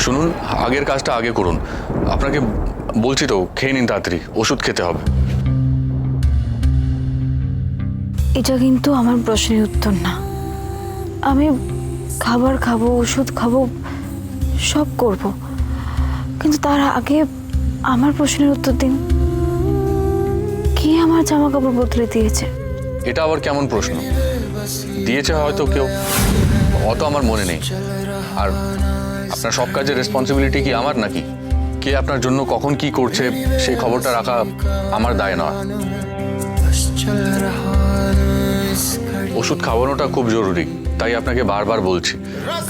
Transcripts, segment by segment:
শুনুন আগের কাজটা আগে করুন। আপনাকে বলছি তো খেয়ে নিন তাড়াতাড়ি ওষুধ খেতে হবে। এটা কিন্তু আমার প্রশ্নের উত্তর না। আমি খাবার খাব ওষুধ খাব সব করব। কিন্তু তার আগে আমার প্রশ্নের উত্তর দিন। কে আমার জামা কাপড় বদলে দিয়েছে? এটা আবার কেমন প্রশ্ন? দিয়েছে হয়তো কেউ অত আমার মনে নেই। আর আপনার সব কাজের রেসপন্সিবিলিটি কি আমার নাকি? কে আপনার জন্য কখন কি করছে, সেই খবরটা রাখা আমার দায় নয়। ওষুধ খাওয়ানোটা খুব জরুরি, তাই আপনাকে বারবার বলছি।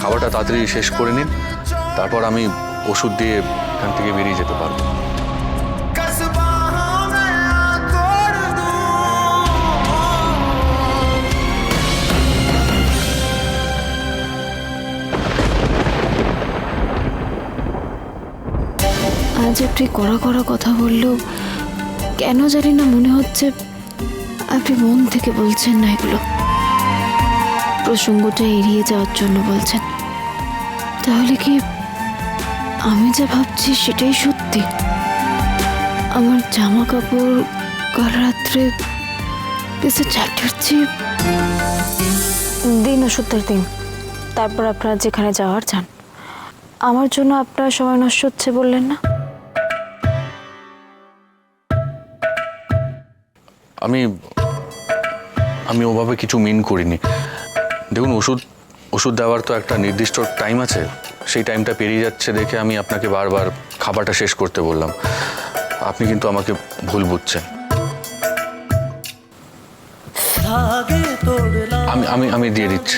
খাবারটা তাড়াতাড়ি শেষ করে নিন, তারপর আমি ওষুধ দিয়ে এখান থেকে বেরিয়ে যেতে পারব। আজ আপনি কড়া কড়া কথা বললেও কেন জানি না মনে হচ্ছে আপনি মন থেকে বলছেন না এগুলো। প্রসঙ্গটা এড়িয়ে যাওয়ার জন্য বলছেন। তাহলে কি আমি যা ভাবছি সেটাই সত্যি? আমার জামা কাপড় কাল রাত্রে কিছু চাটাচ্ছি দিন ওষুধের দিন। তারপর আপনারা যেখানে যাওয়ার যান আমার জন্য আপনার সময় নষ্ট হচ্ছে বললেন না? আমি আমি ওভাবে কিছু মিন করিনি। দেখুন ওষুধ ওষুধ দেওয়ার তো একটা নির্দিষ্ট টাইম আছে। সেই টাইমটা পেরিয়ে যাচ্ছে দেখে আমি আপনাকে বারবার খাবারটা শেষ করতে বললাম। আপনি কিন্তু আমাকে ভুল বুঝছেন। আমি আমি আমি দিয়ে দিচ্ছি।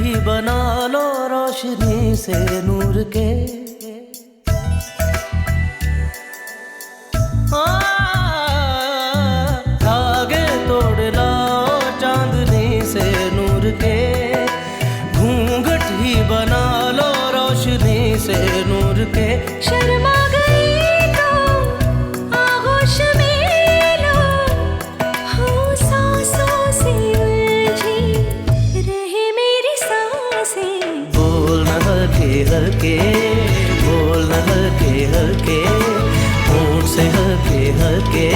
ही बना लो रोशनी से नूर के। तोड़ लाओ चांदनी से नूर के। बना लो रोशनी से नूर के। शर्मा हल्के हल्के बोल न हल्के हल्के होंठ से हल्के हल्के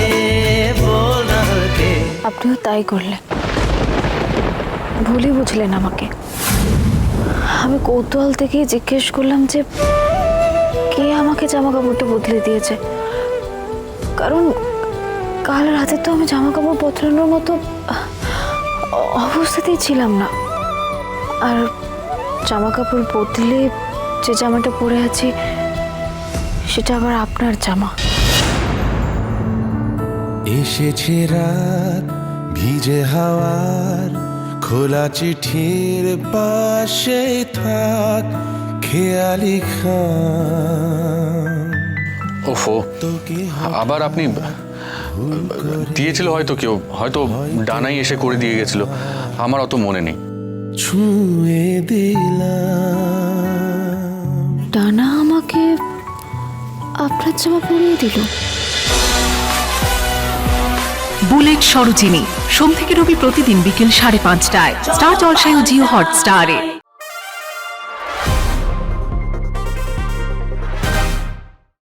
बोल न हल्के আপনিও তাই করলেন ভুলই বুঝলেন আমাকে আমি কৌতূহল থেকে জিজ্ঞেস করলাম যে কে আমাকে জামা কাপড়টা বদলে দিয়েছে কারণ কাল রাতে তো আমি জামা কাপড় বদলানোর মতো আহ, অবস্থাতেই ছিলাম না আর জামা কাপড় বদলে যে জামাটা পরে আছি সেটা আবার আপনার জামা। এসেছে রাত ভিজে হাওয়ার খোলা চিঠির পাশে থাক খেয়ালি খান। ওফো তোকে আবার আপনি দিয়েছিল হয়তো কেউ হয়তো ডানাই এসে করে দিয়ে গেছিল। আমার অত মনে নেই। ছুঁয়ে দিলাম। টানা আমাকে আপনার জামা পরিয়ে দিল। বুলেট সরোজিনী সোম থেকে রবি প্রতিদিন বিকেল সাড়ে পাঁচটায়। স্টার জলসায় ও জিও হটস্টারে।